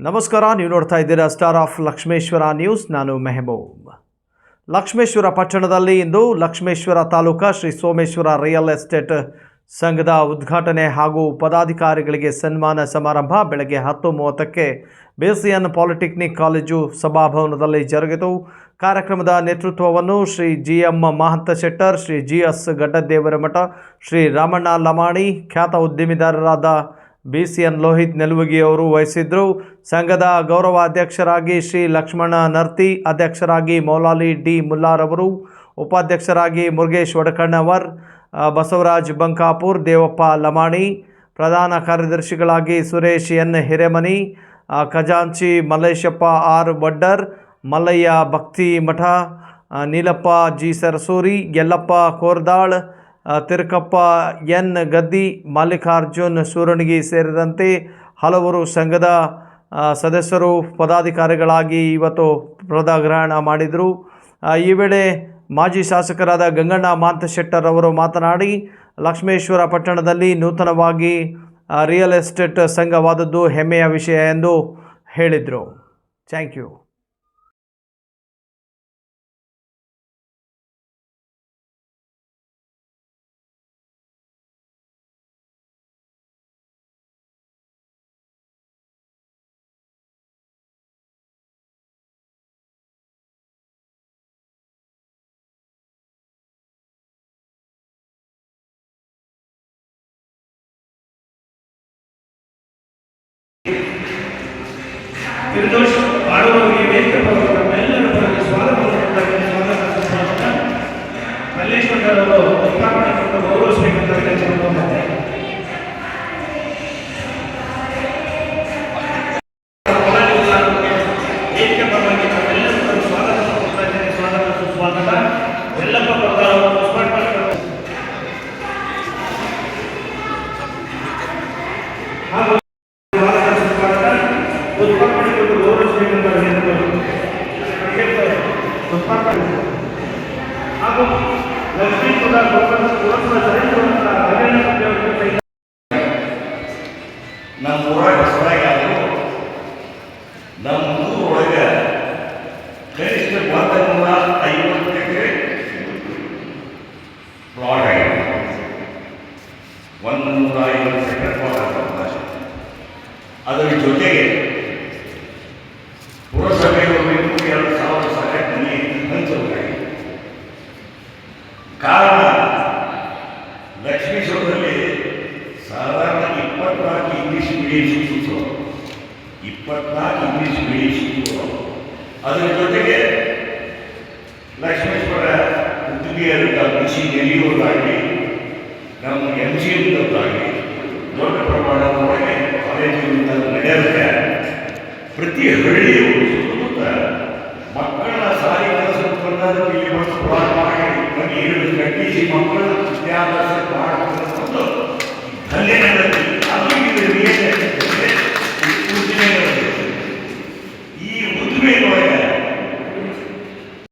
ನಮಸ್ಕಾರ, ನೀವು ನೋಡ್ತಾ ಇದ್ದೀರಾ ಸ್ಟಾರ್ ಆಫ್ ಲಕ್ಷ್ಮೇಶ್ವರ ನ್ಯೂಸ್ ನಾನು ಮೆಹಬೂಬ್. ಲಕ್ಷ್ಮೇಶ್ವರ ಪಟ್ಟಣದಲ್ಲಿ ಇಂದು ಲಕ್ಷ್ಮೇಶ್ವರ ತಾಲೂಕಾ ಶ್ರೀ ಸೋಮೇಶ್ವರ ರಿಯಲ್ ಎಸ್ಟೇಟ್ ಸಂಘದ ಉದ್ಘಾಟನೆ ಹಾಗೂ ಪದಾಧಿಕಾರಿಗಳಿಗೆ ಸನ್ಮಾನ ಸಮಾರಂಭ ಬೆಳಗ್ಗೆ ಹತ್ತು ಮೂವತ್ತಕ್ಕೆ ಬೇಸಿಯನ್ ಪಾಲಿಟೆಕ್ನಿಕ್ ಕಾಲೇಜು ಸಭಾಭವನದಲ್ಲಿ ಜರುಗಿತು. ಕಾರ್ಯಕ್ರಮದ ನೇತೃತ್ವವನ್ನು Shri G M Mahantha Shettar, Shri G S Gaddadevaramath, Shri Ramanna Lamani, ಖ್ಯಾತ ಉದ್ಯಮಿದಾರರಾದ B C N Lohith Neluvagi ಅವರು ವಹಿಸಿದ್ರು. ಸಂಘದ ಗೌರವ ಅಧ್ಯಕ್ಷರಾಗಿ ಶ್ರೀ ಲಕ್ಷ್ಮಣ ನರ್ತಿ, ಅಧ್ಯಕ್ಷರಾಗಿ ಮೌಲಾಲಿ ಡಿ ಮುಲ್ಲಾರವರು, ಉಪಾಧ್ಯಕ್ಷರಾಗಿ ಮುರುಗೇಶ್ ವಡಕಣ್ಣವರ್ ಬಸವರಾಜ್ ಬಂಕಾಪುರ್, ದೇವಪ್ಪ ಲಮಾಣಿ, ಪ್ರಧಾನ ಕಾರ್ಯದರ್ಶಿಗಳಾಗಿ ಸುರೇಶ್ ಎನ್ ಹಿರೇಮನಿ ಖಜಾಂಚಿ Malleshappa R Vaddar, Mallayya Bhakti Math Neelappa G Sarasuri, Yallappa Kordal Tirukappa N Gaddi, Mallikarjun Suranagi ಸೇರಿದಂತೆ ಹಲವರು ಸಂಘದ ಸದಸ್ಯರು, ಪದಾಧಿಕಾರಿಗಳಾಗಿ ಇವತ್ತು ಪದಗ್ರಹಣ ಮಾಡಿದರು. ಈ ವೇಳೆ ಮಾಜಿ ಶಾಸಕರಾದ ಗಂಗಣ್ಣ ಮಾಂತಶೆಟ್ಟರ್ ಅವರು ಮಾತನಾಡಿ, ಲಕ್ಷ್ಮೇಶ್ವರ ಪಟ್ಟಣದಲ್ಲಿ ನೂತನವಾಗಿ ರಿಯಲ್ ಎಸ್ಟೇಟ್ ಸಂಘವಾದದ್ದು ಹೆಮ್ಮೆಯ ವಿಷಯ ಎಂದು ಹೇಳಿದರು. Thank you. ನಿರ್ದೋಷ ಮಾಡುವವರಿಗೆ ವೇದಿಕೆ ಬರುವ ನಮ್ಮೆಲ್ಲರ ಪರವಾಗಿ ಸ್ವಾಗತವನ್ನು ಕೊಡ್ತಾರೆ ಸ್ವಾಗತ ಸ್ವಾಗತ ನಮ್ಮ ಊರಾಗ ಹೊಸದಾಗಿ ಆದರೂ ನಮ್ಮ ಊರೊಳಗೆ ಕನಿಷ್ಠ ಒಂದೂರ ಐವತ್ತು ಎಕರೆ ಪ್ಲಾಟ್ ಆಗಿದೆ. ಒಂದು ನೂರ ಐವತ್ತು ಎಕರೆ ಪ್ಲಾಟ್ ಅದರ ಜೊತೆಗೆ ಲಕ್ಷ್ಮೀಶ್ವರದಲ್ಲಿ ಸಾಧಾರಣ ಇಪ್ಪತ್ನಾಲ್ಕು ಇಂಗ್ಲೀಷ್ ಮೀಡಿಯಂ ಶಿಕ್ಷಕರು ಇಪ್ಪತ್ನಾಲ್ಕು ಇಂಗ್ಲೀಷ್ ಮೀಡಿಯಂ ಶಿಕ್ಷಕರು ಅದರ ಜೊತೆಗೆ ಲಕ್ಷ್ಮೇಶ್ವರ ಉದ್ದಿಮೆಯರಿಂದ ಕೃಷಿ ನೆಲೆಯೂರಾಗಲಿ ನಮ್ಮ ಎಂ ಜಿ ಎಮ್ದಾಗಲಿ ದೊಡ್ಡ ಪ್ರಮಾಣದ ಒಳಗೆ ಕಾಲೇಜುಗಳಿಂದ ನಡೆಯುತ್ತೆ. ಪ್ರತಿ ಹಳ್ಳಿಯು ಸುತ್ತಮುತ್ತ ಮಕ್ಕಳ ಸಾರಿಗೆ ಒಂದು ಪ್ರಾರಂಭ ಮಾಡಿ ನಮಗೆ ಮಕ್ಕಳ ವಿದ್ಯಾಭ್ಯಾಸ